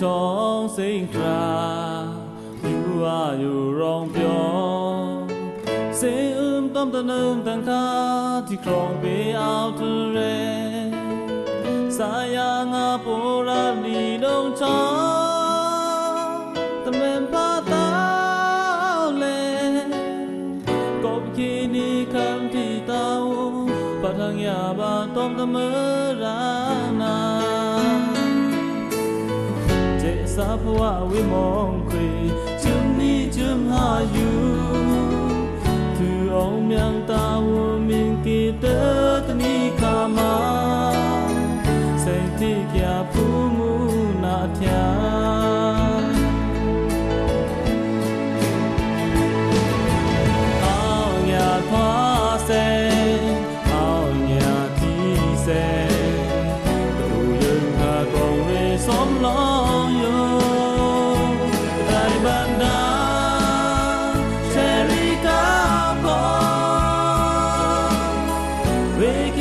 ช่องสิงคราอยู่ว่าอยู่ร้องเพียวเสียงอืมต้มตะนึงตังคาที่ครองไปเอาทะเลสายางาปูราดีดงชาตะเมนพาตาเลกบคีนีคำที่เตาปะทังยาบาต้มตะเมรานา sắp hoa với mong quê chấm đi chấm hà dù từ ông miang ta u mình kỳ tớ tân y kha ma xây thi kia phú mu na thia Break